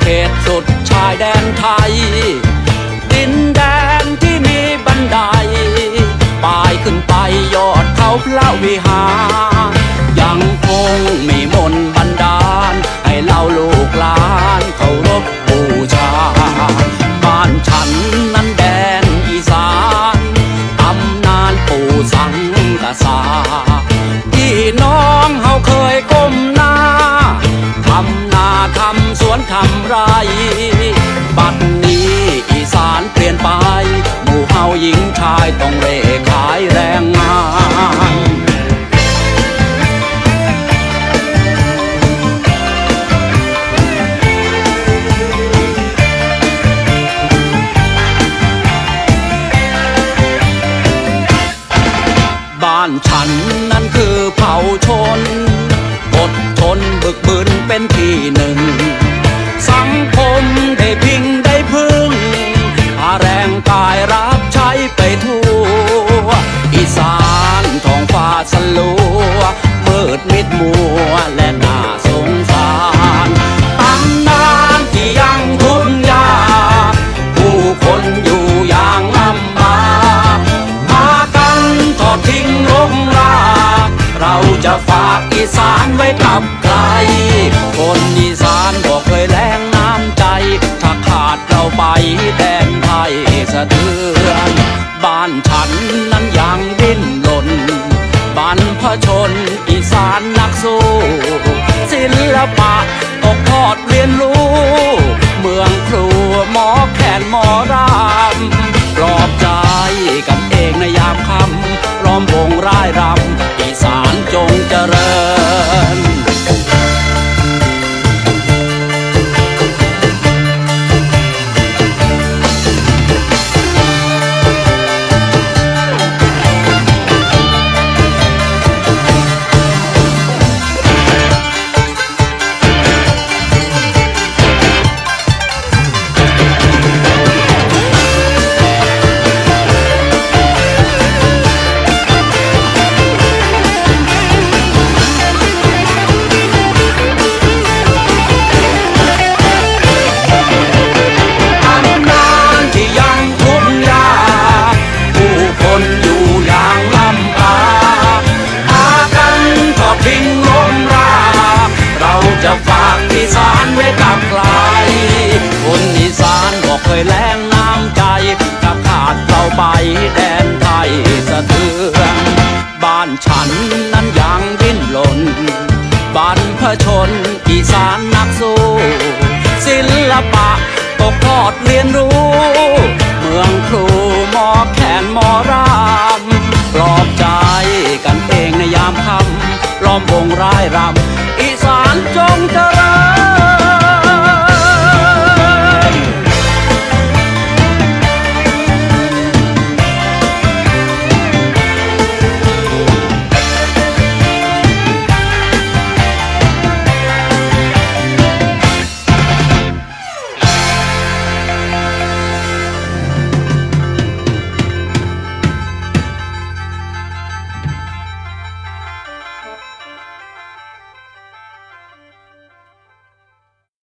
เขตสุดชายแดนไทย ดินแดนที่มีบันไดป่ายขึ้นไปยอดเขาพระวิหารยังคงมีมนต์ ไร บัดนี้อีสานเปลี่ยนไป หมู่เฮาหญิงชายต้องเร่ขายแรงงานบ้านฉันนั้นคือเผ่าชนอดทนบึกบืนเป็นที่หนึ่ง อีสานไว้กับใคร คนอีสานบอกเคยแรงน้ำใจ ถ้าขาดเราไปแดนไทยสะเทือน บ้านฉันนั้นยังดิ้นรนบรรพชนอีสานนักสู้ ศิลปะตกทอดเรียนรู้ เมืองครูหมอแคนหมอรำปลอบใจกันเองในยามค่ำร้อมวงร่ายร ฉันนั้นยังดิ้นหล่นบรรพชนอีสานนักสู้ ศิลปะตกทอดเรียนรู้ เมืองครูมอแขนมอรามปลอบใจกันเองในยามคำล้อมวงร้ายรำอีสานจงเจอ